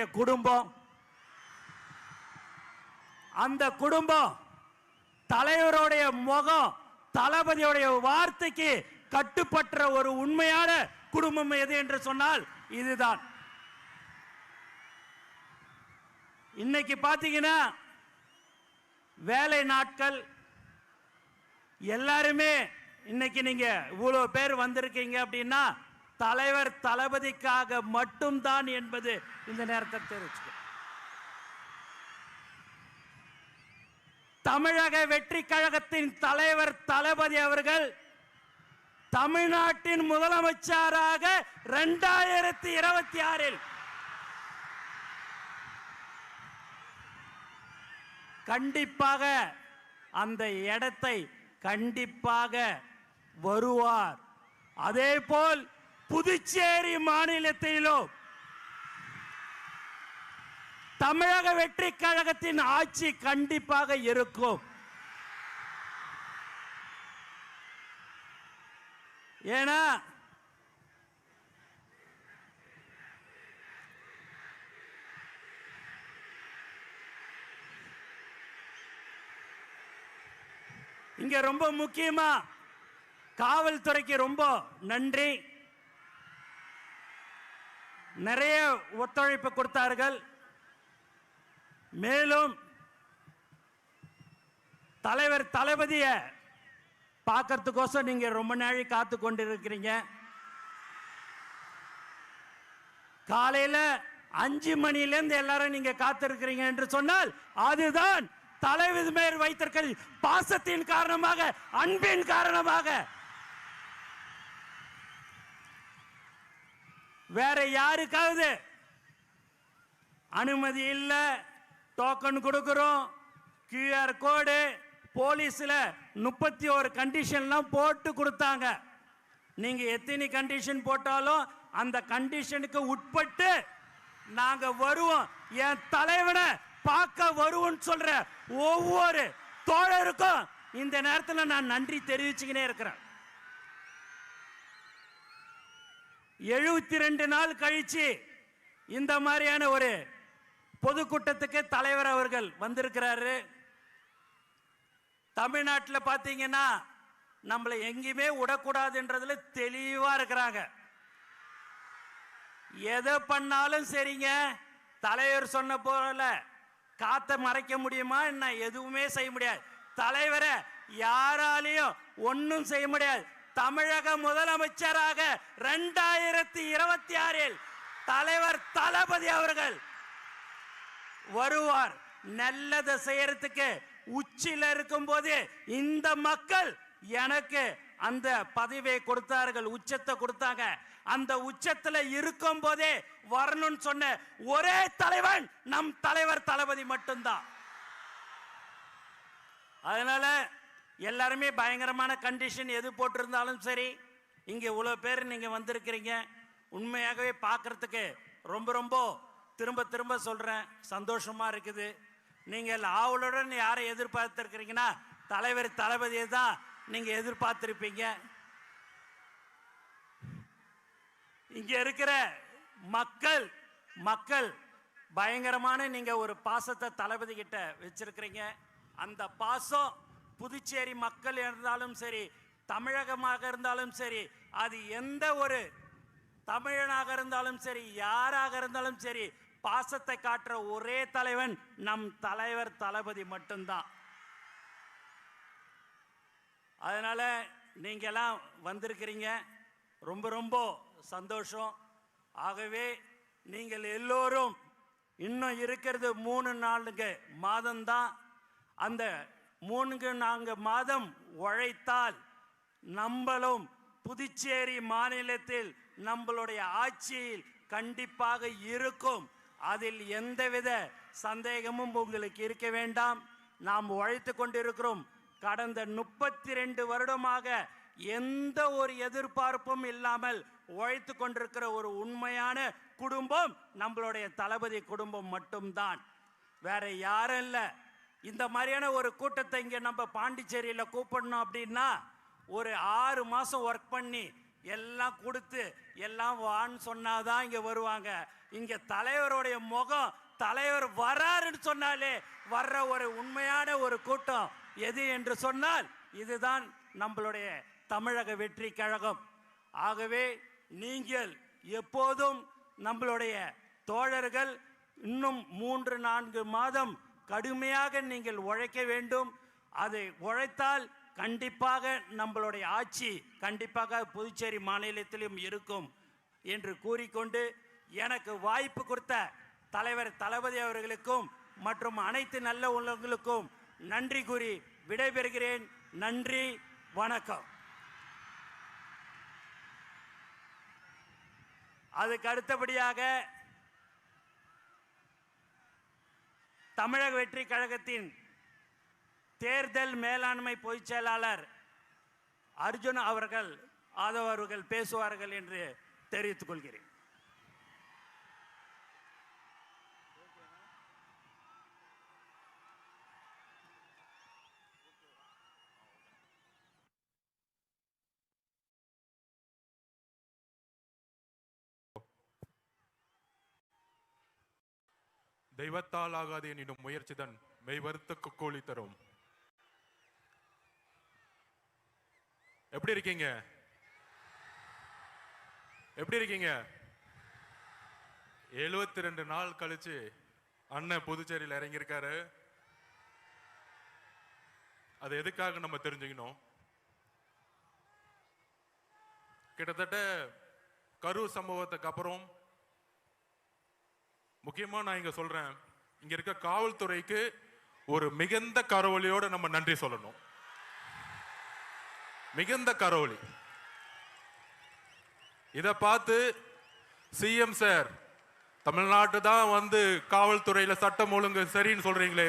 உங்களுடைய குடும்பம். அந்த குடும்பம் தலைவருடைய முகம் தளபதியுடைய வார்த்தைக்கு கட்டுப்பற்ற ஒரு உண்மையான குடும்பம் எது என்று சொன்னால் இதுதான். இன்னைக்கு பார்த்தீங்கன்னா வேலை நாட்கள். எல்லாருமே இன்னைக்கு நீங்க இவ்வளவு பேர் வந்திருக்கீங்க அப்படின்னா தலைவர் தளபதிக்காக மட்டும்தான் என்பது இந்த நேரத்தை தெரிவிச்சுக்க. தமிழக வெற்றி கழகத்தின் தலைவர் தளபதி அவர்கள் தமிழ்நாட்டின் முதலமைச்சராக இரண்டாயிரத்தி இருபத்தி ஆறில் கண்டிப்பாக அந்த இடத்தை கண்டிப்பாக வருவார். அதேபோல் புதுச்சேரி மாநிலத்திலும் தமிழக வெற்றி கழகத்தின் ஆட்சி கண்டிப்பாக இருக்கும். ஏன்னா இங்க ரொம்ப முக்கியமா காவல்துறைக்கு ரொம்ப நன்றி. நிறைய ஒத்துழைப்பு கொடுத்தார்கள். மேலும் தலைவர் தளபதிய பார்க்கறதுக்கோசம் நீங்க ரொம்ப நாளை காத்து கொண்டிருக்கிறீங்க. காலையில அஞ்சு மணிலேருந்து எல்லாரும் நீங்க காத்திருக்கிறீங்க என்று சொன்னால் அதுதான் தலைவர் மேல் வைத்திருக்கிற பாசத்தின் காரணமாக அன்பின் காரணமாக வேற யாருக்காவது அனுமதி இல்லை டோக்கன் கொடுக்குறோம் கியூஆர் கோடு போலீஸில் முப்பத்தி ஒரு கண்டிஷன்லாம் போட்டு கொடுத்தாங்க. நீங்கள் எத்தனை கண்டிஷன் போட்டாலும் அந்த கண்டிஷனுக்கு உட்பட்டு நாங்கள் வருவோம். என் தலைவனை பார்க்க வருவோம்னு சொல்கிற ஒவ்வொரு தோழருக்கும் இந்த நேரத்தில் நான் நன்றி தெரிவிச்சுக்கினே இருக்கிறேன். எழுபத்தி ரெண்டு நாள் கழிச்சு இந்த மாதிரியான ஒரு பொதுக்கூட்டத்துக்கு தலைவர் அவர்கள் வந்திருக்கிறாரு. தமிழ்நாட்டில் பார்த்தீங்கன்னா நம்மளை எங்கேயுமே விடக்கூடாதுன்றதுல தெளிவாக இருக்கிறாங்க. எதை பண்ணாலும் சரிங்க. தலைவர் சொன்ன போல காத்த மறைக்க முடியுமா என்ன? எதுவுமே செய்ய முடியாது. தலைவரை யாராலையும் ஒன்றும் செய்ய முடியாது. தமிழக முதலமைச்சராக ரெண்டாயிரத்தி இருபத்தி ஆறில் தலைவர் தளபதி அவர்கள் வருவார். நல்லதை செய்யறதுக்கு உச்சியில இருக்கும்போது இந்த மக்கள் எனக்கு அந்த பதவியை கொடுத்தார்கள் உச்சத்தை கொடுத்தாங்க. அந்த உச்சத்துல இருக்கும் போதே வரணும்னு சொன்ன ஒரே தலைவன் நம் தலைவர் தளபதி மட்டும்தான். அதனால எல்லாருமே பயங்கரமான கண்டிஷன் எது போட்டிருந்தாலும் சரி இங்கே இவ்வளோ பேர் நீங்கள் வந்திருக்கிறீங்க. உண்மையாகவே பார்க்கறதுக்கு ரொம்ப ரொம்ப திரும்ப திரும்ப சொல்கிறேன் சந்தோஷமாக இருக்குது. நீங்கள் ஆவலுடன் யாரை எதிர்பார்த்துருக்கிறீங்கன்னா தலைவர் தளபதியை தான் நீங்கள் எதிர்பார்த்துருப்பீங்க. இங்கே இருக்கிற மக்கள் மக்கள் பயங்கரமான நீங்கள் ஒரு பாசத்தை தளபதி கிட்ட வச்சிருக்கிறீங்க. அந்த பாசம் புதுச்சேரி மக்கள் இருந்தாலும் சரி தமிழகமாக இருந்தாலும் சரி அது எந்த ஒரு தமிழனாக இருந்தாலும் சரி யாராக இருந்தாலும் சரி பாசத்தை காட்டுற ஒரே தலைவன் நம் தலைவர் தளபதி மட்டும்தான். அதனால நீங்க எல்லாம் வந்திருக்கிறீங்க. ரொம்ப ரொம்ப சந்தோஷம். ஆகவே நீங்கள் எல்லோரும் இன்னும் இருக்கிறது மூணு நாளுங்க மாதம்தான். அந்த மூன்று நான்கு மாதம் உழைத்தால் நம்மளும் புதுச்சேரி மாநிலத்தில் நம்மளுடைய ஆட்சியில் கண்டிப்பாக இருக்கும். அதில் எந்தவித சந்தேகமும் உங்களுக்கு இருக்க வேண்டாம். நாம் உழைத்து கொண்டிருக்கிறோம். கடந்த முப்பத்தி ரெண்டு வருடமாக எந்த ஒரு எதிர்பார்ப்பும் இல்லாமல் உழைத்து கொண்டிருக்கிற ஒரு உண்மையான குடும்பம் நம்மளுடைய தளபதி குடும்பம் மட்டும்தான். வேற யாரும் இல்லை. இந்த மாதிரியான ஒரு கூட்டத்தை இங்கே நம்ம பாண்டிச்சேரியில் கூப்பிடணும் அப்படின்னா ஒரு ஆறு மாதம் ஒர்க் பண்ணி எல்லாம் கொடுத்து எல்லாம் வான்னு சொன்னாதான் இங்கே வருவாங்க. இங்கே தலைவருடைய முகம் தலைவர் வராருன்னு சொன்னாலே வர்ற ஒரு உண்மையான ஒரு கூட்டம் எது என்று சொன்னால் இதுதான் நம்மளுடைய தமிழக வெற்றி கழகம். ஆகவே நீங்கள் எப்போதும் நம்மளுடைய தோழர்கள் இன்னும் மூன்று நான்கு மாதம் கடுமையாக நீங்கள் உழைக்க வேண்டும். அதை உழைத்தால் கண்டிப்பாக நம்மளுடைய ஆட்சி கண்டிப்பாக புதுச்சேரி மாநிலத்திலும் இருக்கும் என்று கூறிக்கொண்டு எனக்கு வாய்ப்பு கொடுத்த தலைவர் தளபதி அவர்களுக்கும் மற்றும் அனைத்து நல்ல உள்ளவங்களுக்கும் நன்றி கூறி விடைபெறுகிறேன். நன்றி வணக்கம். அதுக்கு அடுத்தபடியாக தமிழக வெற்றி கழகத்தின் தேர்தல் மேலாண்மை பொதுச் செயலாளர் அர்ஜுன் அவர்கள் ஆதவர்கள் அவர்கள் பேசுவார்கள் என்று தெரிவித்துக் கொள்கிறேன். தெய்வத்தால் ஆகாது என்னிடம் முயற்சிதன் மெய்வருத்த கூலி தரும். எப்படி இருக்கீங்க? எப்படி இருக்கீங்க? எழுபத்தி ரெண்டு நாள் கழிச்சு அண்ணன் புதுச்சேரியில் இறங்கியிருக்காரு. அது எதுக்காக நம்ம தெரிஞ்சுக்கணும்? கிட்டத்தட்ட கரூர் சம்பவத்துக்கு அப்புறம் முக்கியமாக நான் இங்கே சொல்கிறேன் இங்கே இருக்க காவல்துறைக்கு ஒரு மிகுந்த கரவொலியோட நம்ம நன்றி சொல்லணும். மிகுந்த கரவொலி. இதை பார்த்து சிஎம் சார் தமிழ்நாட்டு தான் வந்து காவல்துறையில் சட்டம் ஒழுங்கு சரின்னு சொல்கிறீங்களே